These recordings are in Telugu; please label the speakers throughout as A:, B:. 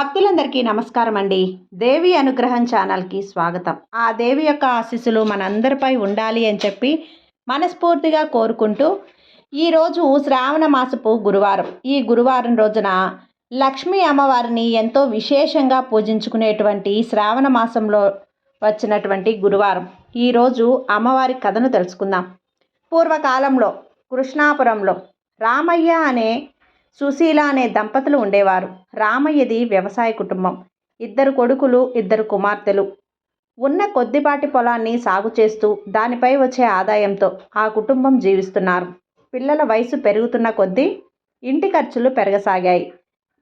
A: భక్తులందరికీ నమస్కారం అండి దేవి అనుగ్రహం ఛానల్కి స్వాగతం. ఆ దేవి యొక్క ఆశీస్సులు మనందరిపై ఉండాలి అని చెప్పి మనస్ఫూర్తిగా కోరుకుంటూ ఈరోజు శ్రావణ మాసపు గురువారం. ఈ గురువారం రోజున లక్ష్మీ అమ్మవారిని ఎంతో విశేషంగా పూజించుకునేటువంటి శ్రావణ మాసంలో వచ్చినటువంటి గురువారం. ఈరోజు అమ్మవారి కథను తెలుసుకుందాం. పూర్వకాలంలో కృష్ణాపురంలో రామయ్య అనే సుశీల అనే దంపతులు ఉండేవారు. రామయ్యది వ్యవసాయ కుటుంబం. ఇద్దరు కొడుకులు ఇద్దరు కుమార్తెలు. ఉన్న కొద్దిపాటి పొలాన్ని సాగు చేస్తూ దానిపై వచ్చే ఆదాయంతో ఆ కుటుంబం జీవిస్తున్నారు. పిల్లల వయసు పెరుగుతున్న కొద్దీ ఇంటి ఖర్చులు పెరగసాగాయి.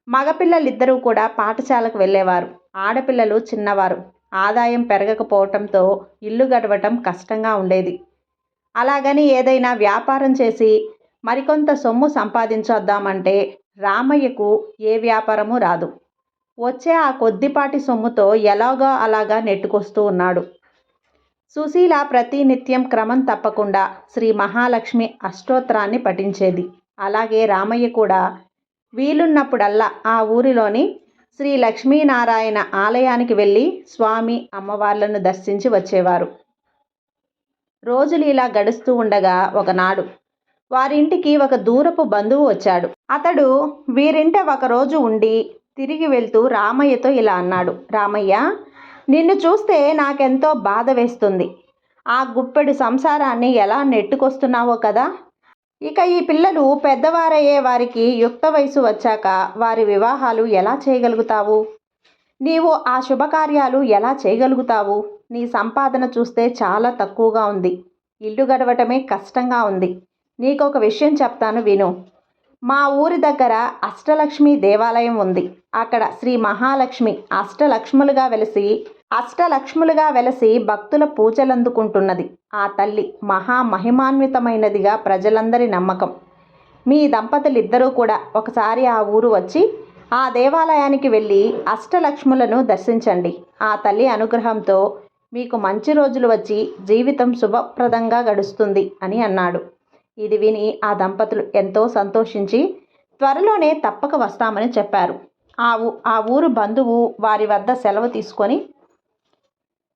A: మగపిల్లలిద్దరూ కూడా పాఠశాలకు వెళ్ళేవారు. ఆడపిల్లలు చిన్నవారు. ఆదాయం పెరగకపోవటంతో ఇల్లు గడవటం కష్టంగా ఉండేది. అలాగని ఏదైనా వ్యాపారం చేసి మరికొంత సొమ్ము సంపాదించొద్దామంటే రామయ్యకు ఏ వ్యాపారము రాదు. వచ్చే ఆ కొద్దిపాటి సొమ్ముతో ఎలాగో అలాగా నెట్టుకొస్తూ ఉన్నాడు. సుశీల ప్రతి నిత్యం క్రమం తప్పకుండా శ్రీ మహాలక్ష్మి అష్టోత్తరాన్ని పఠించేది. అలాగే రామయ్య కూడా వీలున్నప్పుడల్లా ఆ ఊరిలోని శ్రీ లక్ష్మీనారాయణ ఆలయానికి వెళ్ళి స్వామి అమ్మవార్లను దర్శించి వచ్చేవారు. రోజులు ఇలా గడుస్తూ ఉండగా ఒకనాడు వారింటికి ఒక దూరపు బంధువు వచ్చాడు. అతడు వీరింట ఒకరోజు ఉండి తిరిగి వెళ్తూ రామయ్యతో ఇలా అన్నాడు. రామయ్య నిన్ను చూస్తే నాకెంతో బాధ వేస్తుంది. ఆ గుప్పెడు సంసారాన్ని ఎలా నెట్టుకొస్తున్నావో కదా? ఇక ఈ పిల్లలు పెద్దవారయ్యే వారికి యుక్త వయసు వచ్చాక వారి వివాహాలు ఎలా చేయగలుగుతావు? నీవు ఆ శుభకార్యాలు ఎలా చేయగలుగుతావు? నీ సంపాదన చూస్తే చాలా తక్కువగా ఉంది. ఇల్లు గడవటమే కష్టంగా ఉంది. నీకు ఒక విషయం చెప్తాను విను. మా ఊరి దగ్గర అష్టలక్ష్మి దేవాలయం ఉంది. అక్కడ శ్రీ మహాలక్ష్మి అష్టలక్ష్ములుగా వెలిసి అష్టలక్ష్ములుగా వెలసి భక్తుల పూజలందుకుంటున్నది. ఆ తల్లి మహా మహిమాన్వితమైనదిగా ప్రజలందరి నమ్మకం. మీ దంపతులిద్దరూ కూడా ఒకసారి ఆ ఊరు వచ్చి ఆ దేవాలయానికి వెళ్ళి అష్టలక్ష్ములను దర్శించండి. ఆ తల్లి అనుగ్రహంతో మీకు మంచి రోజులు వచ్చి జీవితం శుభప్రదంగా గడుస్తుంది అని అన్నాడు. ఇది విని ఆ దంపతులు ఎంతో సంతోషించి త్వరలోనే తప్పక వస్తామని చెప్పారు. ఆ ఊ ఆ ఊరు బంధువు వారి వద్ద సెలవు తీసుకొని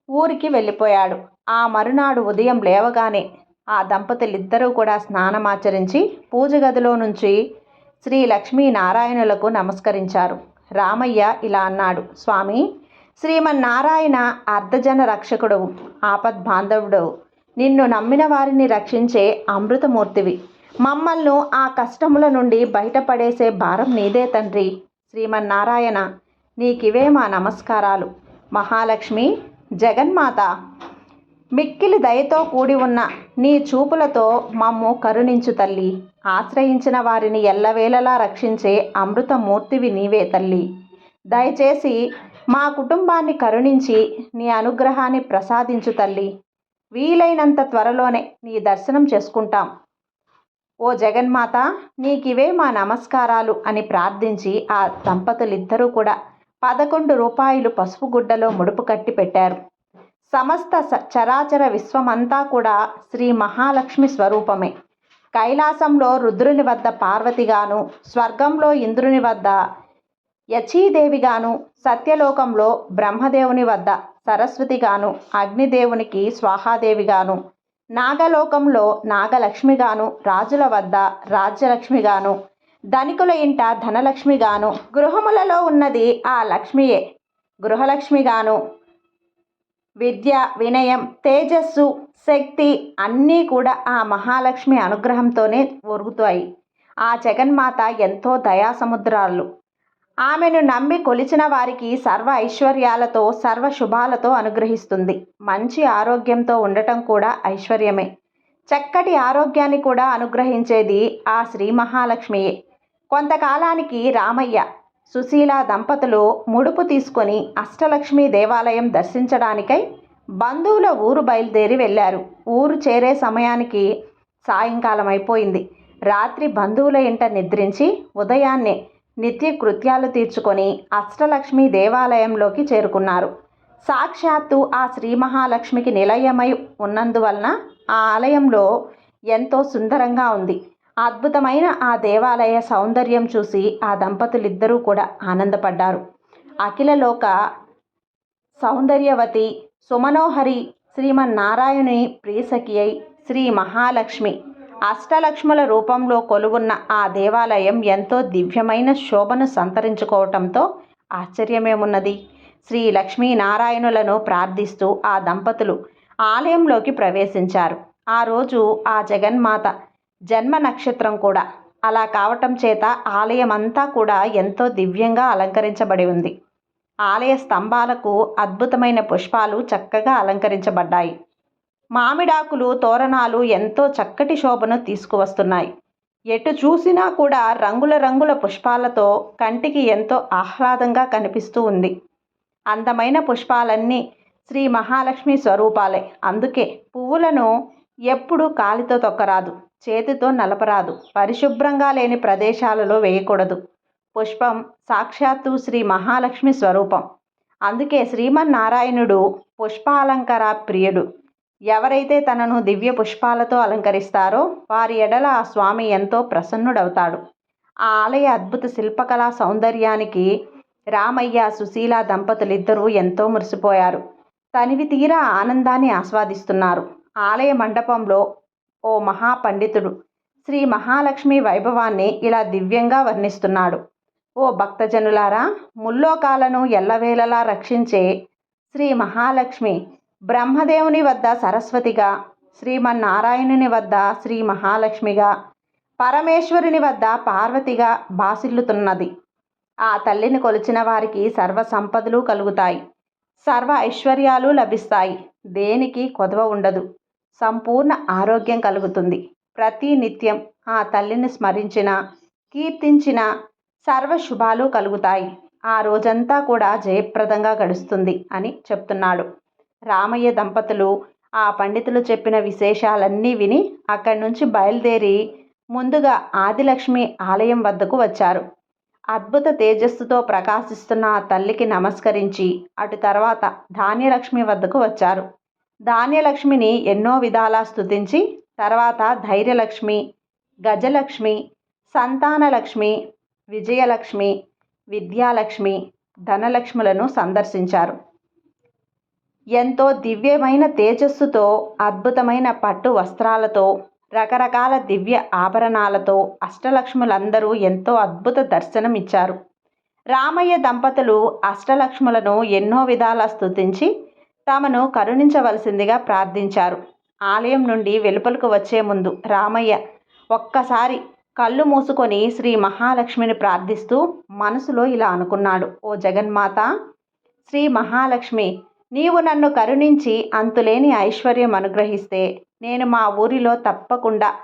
A: ఊరికి వెళ్ళిపోయాడు. ఆ మరునాడు ఉదయం లేవగానే ఆ దంపతులిద్దరూ కూడా స్నానమాచరించి పూజ గదిలో నుంచి శ్రీ లక్ష్మీనారాయణులకు నమస్కరించారు. రామయ్య ఇలా అన్నాడు స్వామి శ్రీమన్నారాయణ అర్ధజన రక్షకుడు ఆపద్బాంధవుడు. నిన్ను నమ్మిన వారిని రక్షించే అమృతమూర్తివి. మమ్మల్ని ఆ కష్టముల నుండి బయటపడేసే భారం నీదే తండ్రి. శ్రీమన్నారాయణ నీకివే మా నమస్కారాలు. మహాలక్ష్మి జగన్మాత మిక్కిలి దయతో కూడి ఉన్న నీ చూపులతో మమ్ము కరుణించు తల్లి. ఆశ్రయించిన వారిని ఎల్లవేళలా రక్షించే అమృతమూర్తివి నీవే తల్లి. దయచేసి మా కుటుంబాన్ని కరుణించి నీ అనుగ్రహాన్ని ప్రసాదించు తల్లి. వీలైనంత త్వరలోనే నీ దర్శనం చేసుకుంటాం. ఓ జగన్మాత నీకివే మా నమస్కారాలు అని ప్రార్థించి ఆ దంపతులిద్దరూ కూడా పదకొండు రూపాయలు పసుపు గుడ్డలో ముడుపు కట్టి పెట్టారు. సమస్త చరాచర విశ్వమంతా కూడా శ్రీ మహాలక్ష్మి స్వరూపమే. కైలాసంలో రుద్రుని వద్ద పార్వతిగాను స్వర్గంలో ఇంద్రుని వద్ద యచీదేవిగాను సత్యలోకంలో బ్రహ్మదేవుని వద్ద సరస్వతిగాను అగ్నిదేవునికి స్వాహాదేవిగాను నాగలోకంలో నాగలక్ష్మిగాను రాజుల వద్ద రాజ్యలక్ష్మిగాను ధనికుల ఇంట ధనలక్ష్మిగాను గృహములలో ఉన్నది ఆ లక్ష్మియే. గృహలక్ష్మిగాను విద్య వినయం తేజస్సు శక్తి అన్నీ కూడా ఆ మహాలక్ష్మి అనుగ్రహంతోనే ఒరుగుతాయి. ఆ జగన్మాత ఎంతో దయాసముద్రాలు. ఆమెను నమ్మి కొలిచిన వారికి సర్వ ఐశ్వర్యాలతో సర్వ శుభాలతో అనుగ్రహిస్తుంది. మంచి ఆరోగ్యంతో ఉండటం కూడా ఐశ్వర్యమే. చక్కటి ఆరోగ్యాన్ని కూడా అనుగ్రహించేది ఆ శ్రీ మహాలక్ష్మియే. కొంతకాలానికి రామయ్య సుశీల దంపతులు ముడుపు తీసుకొని అష్టలక్ష్మి దేవాలయం దర్శించడానికై బంధువుల ఊరు బయలుదేరి వెళ్ళారు. ఊరు చేరే సమయానికి సాయంకాలం అయిపోయింది రాత్రి బంధువుల ఇంట నిద్రించి ఉదయాన్నే నిత్య కృత్యాలు తీర్చుకొని అష్టలక్ష్మి దేవాలయంలోకి చేరుకున్నారు. సాక్షాత్తు ఆ శ్రీ మహాలక్ష్మికి నిలయమై ఉన్నందువలన ఆ ఆలయంలో ఎంతో సుందరంగా ఉంది. అద్భుతమైన ఆ దేవాలయ సౌందర్యం చూసి ఆ దంపతులిద్దరూ కూడా ఆనందపడ్డారు. అఖిలలోక సౌందర్యవతి సుమనోహరి శ్రీమన్నారాయణి ప్రియసఖి అయి శ్రీ మహాలక్ష్మి అష్టలక్ష్ముల రూపంలో కొలువున్న ఆ దేవాలయం ఎంతో దివ్యమైన శోభను సంతరించుకోవటంతో ఆశ్చర్యమేమున్నది. శ్రీ లక్ష్మీనారాయణులను ప్రార్థిస్తూ ఆ దంపతులు ఆలయంలోకి ప్రవేశించారు. ఆ రోజు ఆ జగన్మాత జన్మ నక్షత్రం కూడా అలా కావటం చేత ఆలయం అంతా కూడా ఎంతో దివ్యంగా అలంకరించబడి ఉంది. ఆలయ స్తంభాలకు అద్భుతమైన పుష్పాలు చక్కగా అలంకరించబడ్డాయి. మామిడాకులు తోరణాలు ఎంతో చక్కటి శోభను తీసుకువస్తున్నాయి. ఎటు చూసినా కూడా రంగుల రంగుల పుష్పాలతో కంటికి ఎంతో ఆహ్లాదంగా కనిపిస్తూ ఉంది. అందమైన పుష్పాలన్నీ శ్రీ మహాలక్ష్మి స్వరూపాలే. అందుకే పువ్వులను ఎప్పుడూ కాలితో తొక్కరాదు చేతితో నలపరాదు పరిశుభ్రంగా లేని ప్రదేశాలలో వేయకూడదు. పుష్పం సాక్షాత్తు శ్రీ మహాలక్ష్మి స్వరూపం. అందుకే శ్రీమన్నారాయణుడు పుష్పాలంకార ప్రియుడు. ఎవరైతే తనను దివ్య పుష్పాలతో అలంకరిస్తారో వారి ఎడల ఆ స్వామి ఎంతో ప్రసన్నుడవుతాడు. ఆ ఆలయ అద్భుత శిల్పకళా సౌందర్యానికి రామయ్య సుశీల దంపతులిద్దరూ ఎంతో మురిసిపోయారు. తనివి తీరా ఆనందాన్ని ఆస్వాదిస్తున్నారు. ఆలయ మండపంలో ఓ మహాపండితుడు శ్రీ మహాలక్ష్మి వైభవాన్ని ఇలా దివ్యంగా వర్ణిస్తున్నాడు. ఓ భక్తజనులారా ముల్లోకాలను ఎల్లవేళలా రక్షించే శ్రీ మహాలక్ష్మి బ్రహ్మదేవుని వద్ద సరస్వతిగా శ్రీమన్నారాయణుని వద్ద శ్రీ మహాలక్ష్మిగా పరమేశ్వరుని వద్ద పార్వతిగా బాసిల్లుతున్నది. ఆ తల్లిని కొలిచిన వారికి సర్వ సంపదలు కలుగుతాయి. సర్వ ఐశ్వర్యాలు లభిస్తాయి. దేనికి కొదవ ఉండదు. సంపూర్ణ ఆరోగ్యం కలుగుతుంది. ప్రతి నిత్యం ఆ తల్లిని స్మరించిన కీర్తించిన సర్వ శుభాలు కలుగుతాయి. ఆ రోజంతా కూడా జయప్రదంగా గడుస్తుంది అని చెప్తున్నాడు. రామయ్య దంపతులు ఆ పండితులు చెప్పిన విశేషాలన్నీ విని అక్కడి నుంచి బయలుదేరి ముందుగా ఆదిలక్ష్మి ఆలయం వద్దకు వచ్చారు. అద్భుత తేజస్సుతో ప్రకాశిస్తున్న ఆ తల్లికి నమస్కరించి అటు తర్వాత ధాన్యలక్ష్మి వద్దకు వచ్చారు. ధాన్యలక్ష్మిని ఎన్నో విధాలా స్థుతించి తర్వాత ధైర్యలక్ష్మి గజలక్ష్మి సంతానలక్ష్మి విజయలక్ష్మి విద్యాలక్ష్మి ధనలక్ష్ములను సందర్శించారు. ఎంతో దివ్యమైన తేజస్సుతో అద్భుతమైన పట్టు వస్త్రాలతో రకరకాల దివ్య ఆభరణాలతో అష్టలక్ష్ములందరూ ఎంతో అద్భుత దర్శనం ఇచ్చారు రామయ్య దంపతులు అష్టలక్ష్ములను ఎన్నో విధాలా స్థుతించి తమను కరుణించవలసిందిగా ప్రార్థించారు. ఆలయం నుండి వెలుపలకు వచ్చే ముందు రామయ్య ఒక్కసారి కళ్ళు మూసుకొని శ్రీ మహాలక్ష్మిని ప్రార్థిస్తూ మనసులో ఇలా అనుకున్నాడు. ఓ జగన్మాత శ్రీ మహాలక్ష్మి నీవు నన్ను కరుణించి అంతులేని ఐశ్వర్యం అనుగ్రహిస్తే నేను మా ఊరిలో తప్పకుండా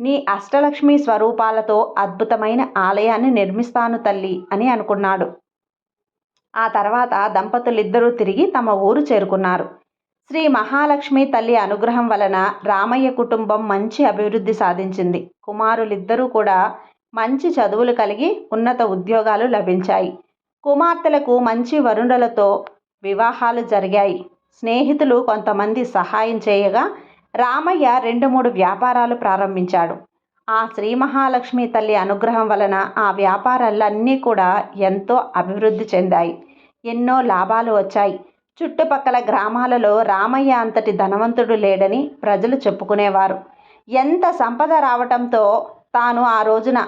A: నీ అష్టలక్ష్మి స్వరూపాలతో అద్భుతమైన ఆలయాన్ని నిర్మిస్తాను తల్లి అని అనుకున్నాడు. ఆ తర్వాత దంపతులిద్దరూ తిరిగి తమ ఊరు చేరుకున్నారు. శ్రీ మహాలక్ష్మి తల్లి అనుగ్రహం వలన రామయ్య కుటుంబం మంచి అభివృద్ధి సాధించింది. కుమారులిద్దరూ కూడా మంచి చదువులు కలిగి ఉన్నత ఉద్యోగాలు లభించాయి. కుమార్తెలకు మంచి వరుణులతో వివాహాలు జరిగాయి. స్నేహితులు కొంతమంది సహాయం చేయగా రామయ్య రెండు మూడు వ్యాపారాలు ప్రారంభించాడు. ఆ శ్రీ మహాలక్ష్మి తల్లి అనుగ్రహం వలన ఆ వ్యాపారాలన్నీ కూడా ఎంతో అభివృద్ధి చెందాయి. ఎన్నో లాభాలు వచ్చాయి. చుట్టుపక్కల గ్రామాలలో రామయ్య అంతటి ధనవంతుడు లేడని ప్రజలు చెప్పుకునేవారు. ఎంత సంపద రావటంతో తాను ఆ రోజున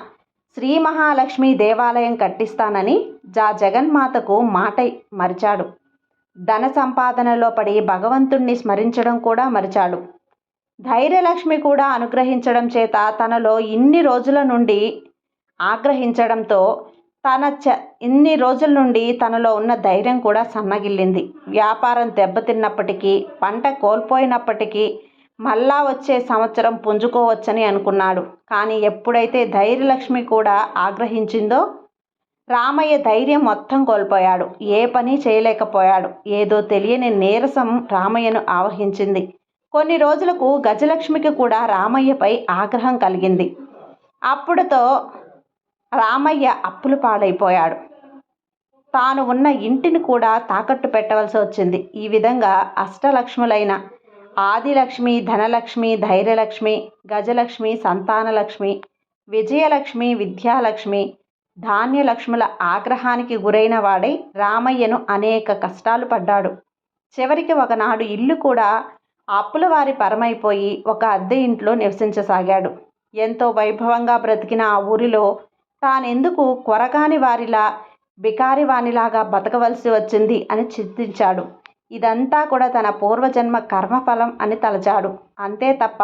A: శ్రీ మహాలక్ష్మి దేవాలయం కట్టిస్తానని జా జగన్మాతకు మాట మరిచాడు. ధన సంపాదనలో పడి భగవంతుణ్ణి స్మరించడం కూడా మరిచాడు. ధైర్యలక్ష్మి కూడా అనుగ్రహించడం చేత తనలో ఇన్ని రోజుల నుండి ఆగ్రహించడంతో తన చ ఇన్ని రోజుల నుండి తనలో ఉన్న ధైర్యం కూడా సన్నగిల్లింది. వ్యాపారం దెబ్బతిన్నప్పటికీ పంట కోల్పోయినప్పటికీ మళ్ళా వచ్చే సంవత్సరం పుంజుకోవచ్చని అనుకున్నాడు. కానీ ఎప్పుడైతే ధైర్యలక్ష్మి కూడా ఆగ్రహించిందో రామయ్య ధైర్యం మొత్తం కోల్పోయాడు. ఏ పని చేయలేకపోయాడు. ఏదో తెలియని నీరసం రామయ్యను ఆవహించింది. కొన్ని రోజులకు గజలక్ష్మికి కూడా రామయ్యపై ఆగ్రహం కలిగింది. అప్పుడుతో రామయ్య అప్పులు పాడైపోయాడు. తాను ఉన్న ఇంటిని కూడా తాకట్టు పెట్టవలసి వచ్చింది. ఈ విధంగా అష్టలక్ష్ములైన ఆదిలక్ష్మి ధనలక్ష్మి ధైర్యలక్ష్మి గజలక్ష్మి సంతానలక్ష్మి విజయలక్ష్మి విద్యాలక్ష్మి ధాన్యలక్ష్ముల ఆగ్రహానికి గురైన వాడై రామయ్యను అనేక కష్టాలు పడ్డాడు. చివరికి ఒకనాడు ఇల్లు కూడా అప్పుల వారి పరమైపోయి ఒక అద్దె ఇంట్లో నివసించసాగాడు. ఎంతో వైభవంగా బ్రతికిన ఆ ఊరిలో తానెందుకు కొరగాని వారిలా బికారి వానిలాగా బతకవలసి వచ్చింది అని చింతించాడు ఇదంతా కూడా తన పూర్వజన్మ కర్మఫలం అని తలచాడు. అంతే తప్ప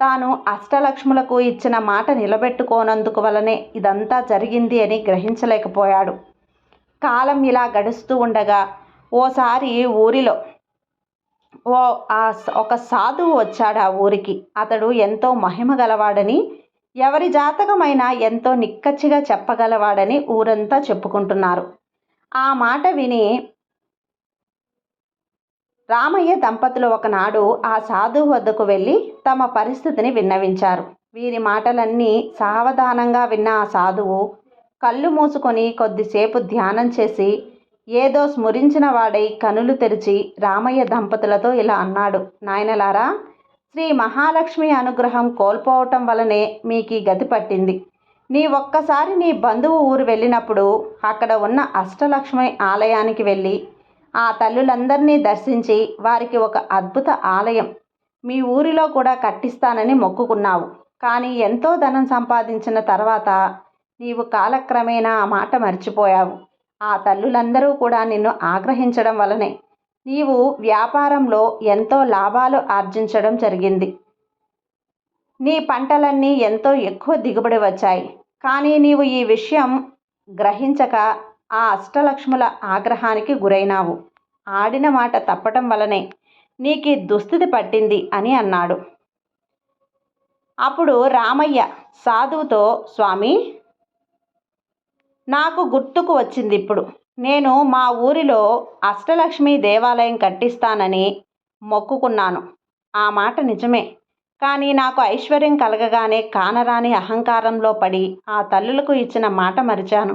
A: తాను అష్టలక్ష్ములకు ఇచ్చిన మాట నిలబెట్టుకోనందుకు వలనే ఇదంతా జరిగింది అని గ్రహించలేకపోయాడు. కాలం ఇలా గడుస్తూ ఉండగా ఓసారి ఊరిలో ఓ ఆ ఒక సాధువు వచ్చాడు ఆ ఊరికి. అతడు ఎంతో మహిమ గలవాడని ఎవరి జాతకమైనా ఎంతో నిక్కచ్చిగా చెప్పగలవాడని ఊరంతా చెప్పుకుంటున్నారు. ఆ మాట విని రామయ్య దంపతులు ఒకనాడు ఆ సాధువు వద్దకు వెళ్ళి తమ పరిస్థితిని విన్నవించారు. వీరి మాటలన్నీ సావధానంగా విన్న ఆ సాధువు కళ్ళు మూసుకొని కొద్దిసేపు ధ్యానం చేసి ఏదో స్మరించిన వాడై కనులు తెరిచి రామయ్య దంపతులతో ఇలా అన్నాడు. నాయనలారా శ్రీ మహాలక్ష్మి అనుగ్రహం కోల్పోవటం వలనే మీకు ఈ గతి పట్టింది. నీ ఒక్కసారి నీ బంధువు ఊరు వెళ్ళినప్పుడు అక్కడ ఉన్న అష్టలక్ష్మి ఆలయానికి వెళ్ళి ఆ తల్లులందరినీ దర్శించి వారికి ఒక అద్భుత ఆలయం. మీ ఊరిలో కూడా కట్టిస్తానని మొక్కుకున్నావు. కానీ ఎంతో ధనం సంపాదించిన తర్వాత నీవు కాలక్రమేణా ఆ మాట మర్చిపోయావు. ఆ తల్లులందరూ కూడా నిన్ను ఆగ్రహించడం వలనే నీవు వ్యాపారంలో ఎంతో లాభాలు ఆర్జించడం జరిగింది. నీ పంటలన్నీ ఎంతో ఎక్కువ దిగుబడి వచ్చాయి. కానీ నీవు ఈ విషయం గ్రహించక ఆ అష్టలక్ష్ముల ఆగ్రహానికి గురైనావు. ఆడిన మాట తప్పటం వలనే నీకు దుస్థితి పట్టింది అని అన్నాడు. అప్పుడు రామయ్య సాధువుతో స్వామి నాకు గుర్తుకు వచ్చింది ఇప్పుడు నేను మా ఊరిలో అష్టలక్ష్మి దేవాలయం కట్టిస్తానని మొక్కుకున్నాను. ఆ మాట నిజమే. కానీ నాకు ఐశ్వర్యం కలగగానే కానరాని అహంకారంలో పడి ఆ తల్లులకు ఇచ్చిన మాట మరిచాను.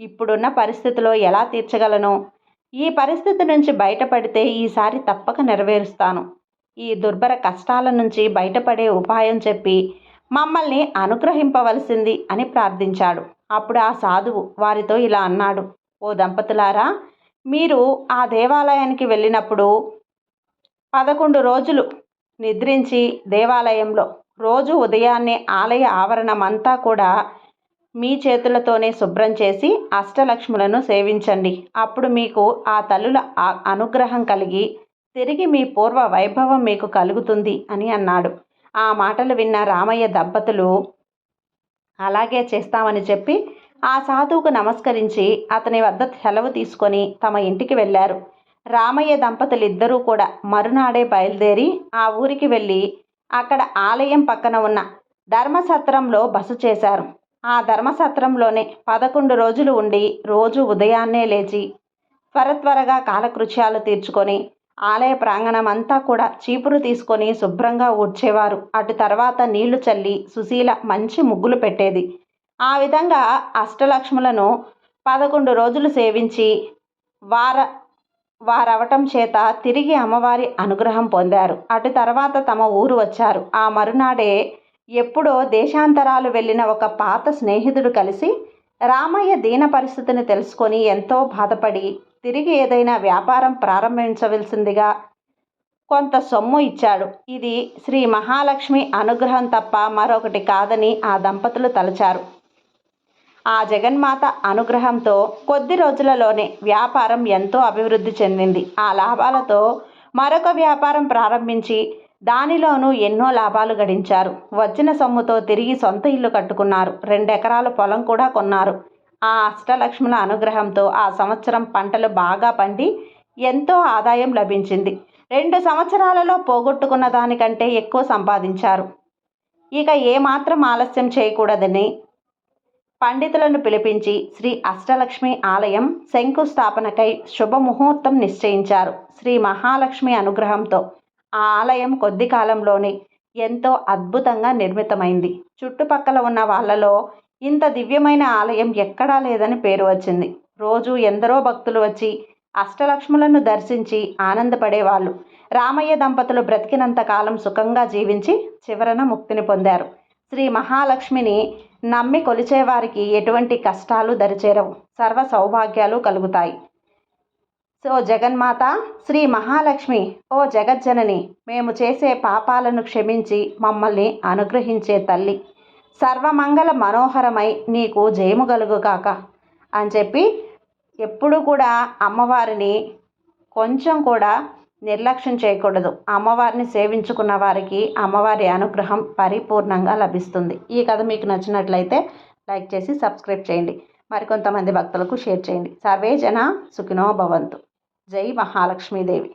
A: ఇప్పుడున్న పరిస్థితిలో ఎలా తీర్చగలను? ఈ పరిస్థితి నుంచి బయటపడితే ఈసారి తప్పక నెరవేరుస్తాను. ఈ దుర్భర కష్టాల నుంచి బయటపడే ఉపాయం చెప్పి మమ్మల్ని అనుగ్రహింపవలసింది అని ప్రార్థించాడు. అప్పుడు ఆ సాధువు వారితో ఇలా అన్నాడు. ఓ దంపతులారా మీరు ఆ దేవాలయానికి వెళ్ళినప్పుడు పదకొండు రోజులు నిద్రించి దేవాలయంలో రోజు ఉదయాన్నే ఆలయ ఆవరణమంతా కూడా మీ చేతులతోనే శుభ్రం చేసి అష్టలక్ష్ములను సేవించండి. అప్పుడు మీకు ఆ తల్లుల అనుగ్రహం కలిగి తిరిగి మీ పూర్వ వైభవం మీకు కలుగుతుంది అని అన్నాడు. ఆ మాటలు విన్న రామయ్య దంపతులు అలాగే చేస్తామని చెప్పి ఆ సాధువుకు నమస్కరించి అతని వద్ద సెలవు తీసుకొని తమ ఇంటికి వెళ్ళారు. రామయ్య దంపతులు ఇద్దరూ కూడా మరునాడే బయలుదేరి ఆ ఊరికి వెళ్ళి అక్కడ ఆలయం పక్కన ఉన్న ధర్మసత్రంలో బస చేశారు. ఆ ధర్మసత్రంలోనే పదకొండు రోజులు ఉండి రోజు ఉదయాన్నే లేచి త్వర త్వరగా కాలకృత్యాలు తీర్చుకొని ఆలయ ప్రాంగణం అంతా కూడా చీపురు తీసుకొని శుభ్రంగా ఊడ్చేవారు. అటు తర్వాత నీళ్ళు చల్లి సుశీల మంచి ముగ్గులు పెట్టేది. ఆ విధంగా అష్టలక్ష్ములను పదకొండు రోజులు సేవించి వార వారవటం చేత తిరిగి అమ్మవారి అనుగ్రహం పొందారు. అటు తర్వాత తమ ఊరు వచ్చారు. ఆ మరునాడే ఎప్పుడో దేశాంతరాలు వెళ్ళిన ఒక పాత స్నేహితుడు కలిసి రామయ్య దీన పరిస్థితిని తెలుసుకొని ఎంతో బాధపడి తిరిగి ఏదైనా వ్యాపారం ప్రారంభించవలసిందిగా కొంత సొమ్ము ఇచ్చాడు. ఇది శ్రీ మహాలక్ష్మి అనుగ్రహం తప్ప మరొకటి కాదని ఆ దంపతులు తలచారు. ఆ జగన్మాత అనుగ్రహంతో కొద్ది రోజులలోనే వ్యాపారం ఎంతో అభివృద్ధి చెందింది. ఆ లాభాలతో మరొక వ్యాపారం ప్రారంభించి దానిలోనూ ఎన్నో లాభాలు గడించారు. వచ్చిన సొమ్ముతో తిరిగి సొంత ఇల్లు కట్టుకున్నారు. రెండెకరాల పొలం కూడా కొన్నారు. ఆ అష్టలక్ష్ముల అనుగ్రహంతో ఆ సంవత్సరం పంటలు బాగా పండి ఎంతో ఆదాయం లభించింది. రెండు సంవత్సరాలలో పోగొట్టుకున్న దానికంటే ఎక్కువ సంపాదించారు. ఇక ఏమాత్రం ఆలస్యం చేయకూడదని పండితులను పిలిపించి శ్రీ అష్టలక్ష్మి ఆలయం శంకుస్థాపనకై శుభముహూర్తం నిశ్చయించారు. శ్రీ మహాలక్ష్మి అనుగ్రహంతో ఆ ఆలయం కొద్ది కాలంలోనే ఎంతో అద్భుతంగా నిర్మితమైంది. చుట్టుపక్కల ఉన్న వాళ్ళలో ఇంత దివ్యమైన ఆలయం ఎక్కడా లేదని పేరు వచ్చింది. రోజు ఎందరో భక్తులు వచ్చి అష్టలక్ష్ములను దర్శించి ఆనందపడేవాళ్ళు. రామయ్య దంపతులు బ్రతికినంత కాలం సుఖంగా జీవించి చివరన ముక్తిని పొందారు. శ్రీ మహాలక్ష్మిని నమ్మి కొలిచేవారికి ఎటువంటి కష్టాలు దరిచేరవు. సర్వ సౌభాగ్యాలు కలుగుతాయి. సో జగన్మాత శ్రీ మహాలక్ష్మి ఓ జగజ్జనని మేము చేసే పాపాలను క్షమించి మమ్మల్ని అనుగ్రహించే తల్లి. సర్వమంగళ మనోహరమై నీకు జయముగలుగుగాక అని చెప్పి ఎప్పుడు కూడా అమ్మవారిని కొంచెం కూడా నిర్లక్ష్యం చేయకూడదు. అమ్మవారిని సేవించుకున్న వారికి అమ్మవారి అనుగ్రహం పరిపూర్ణంగా లభిస్తుంది. ఈ కథ మీకు నచ్చినట్లయితే లైక్ చేసి సబ్స్క్రైబ్ చేయండి. మరికొంతమంది భక్తులకు షేర్ చేయండి. సర్వే జన సుఖినో భవంతు. జై మహాలక్ష్మీదేవి